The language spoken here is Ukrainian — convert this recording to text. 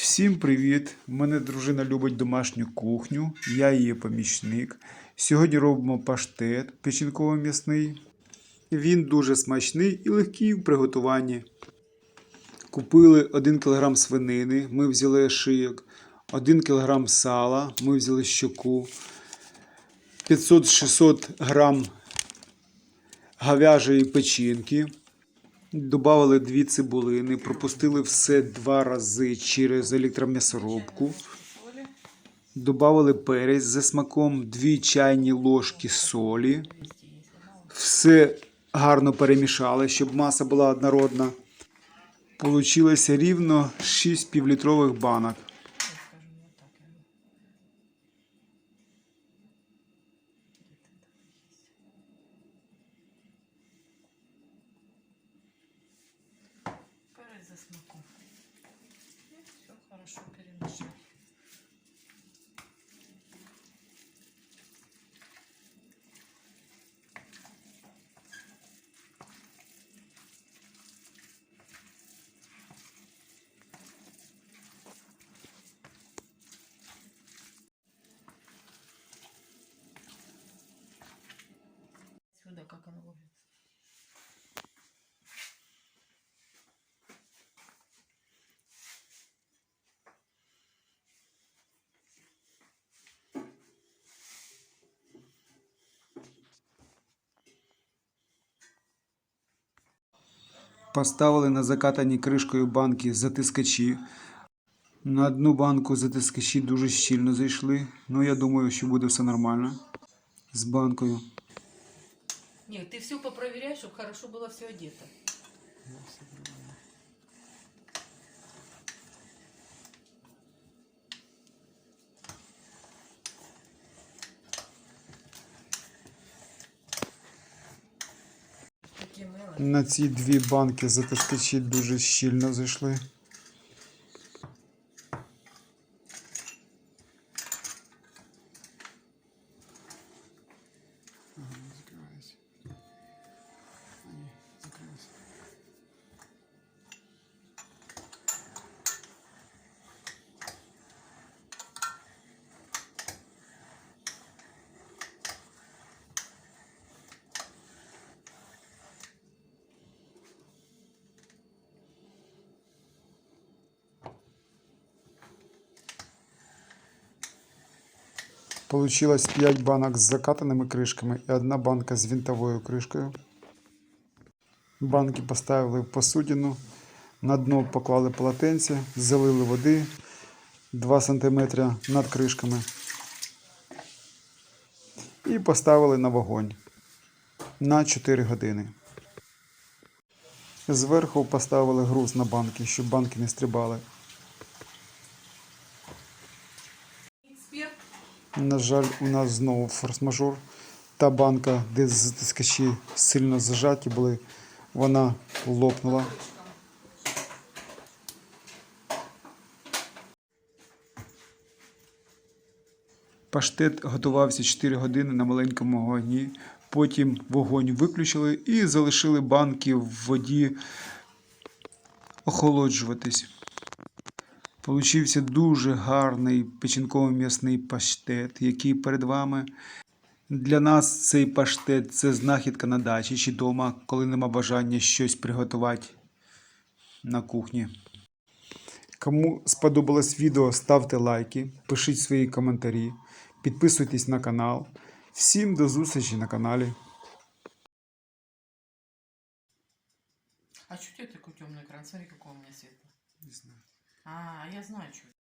Всім привіт! Мене дружина любить домашню кухню, я її помічник. Сьогодні робимо паштет печінково-м'ясний. Він дуже смачний і легкий в приготуванні. Купили 1 кг свинини, ми взяли шийок, 1 кг сала, ми взяли щоку, 500-600 грам говяжої печінки. Добавили дві цибулини, пропустили все два рази через електром'ясорубку. Добавили перець за смаком, дві чайні ложки солі. Все гарно перемішали, щоб маса була однородна. Получилося рівно 6 півлітрових банок. За смаком. Все хорошо перемішати. Сюда как оно ловится. Поставили на закатані кришкою банки затискачі. На одну банку затискачі дуже щільно зайшли. Ну, я думаю, що буде все нормально з банкою. Нет, ты все попроверяй, чтобы хорошо было все одето. На ці дві банки затискачі дуже щільно зайшли. Получилось 5 банок з закатаними кришками і одна банка з винтовою кришкою. Банки поставили в посудину, на дно поклали полотенце, залили води 2 см над кришками і поставили на вогонь на 4 години. Зверху поставили груз на банки, щоб банки не стрибали. На жаль, у нас знову форс-мажор. Та банка, де затискачі сильно зажаті були, вона лопнула. Паштет готувався 4 години на маленькому вогні. Потім вогонь виключили і залишили банки в воді охолоджуватись. Получився дуже гарний печінково-м'ясний паштет, який перед вами. Для нас цей паштет це знахідка на дачі чи вдома, коли нема бажання щось приготувати на кухні. Кому сподобалось відео, ставте лайки, пишіть свої коментарі, підписуйтесь на канал. Всім до зустрічі на каналі. А что у тебя такой темный экран? Смотри, какой у меня свет. Не знаю. А, я знаю, что.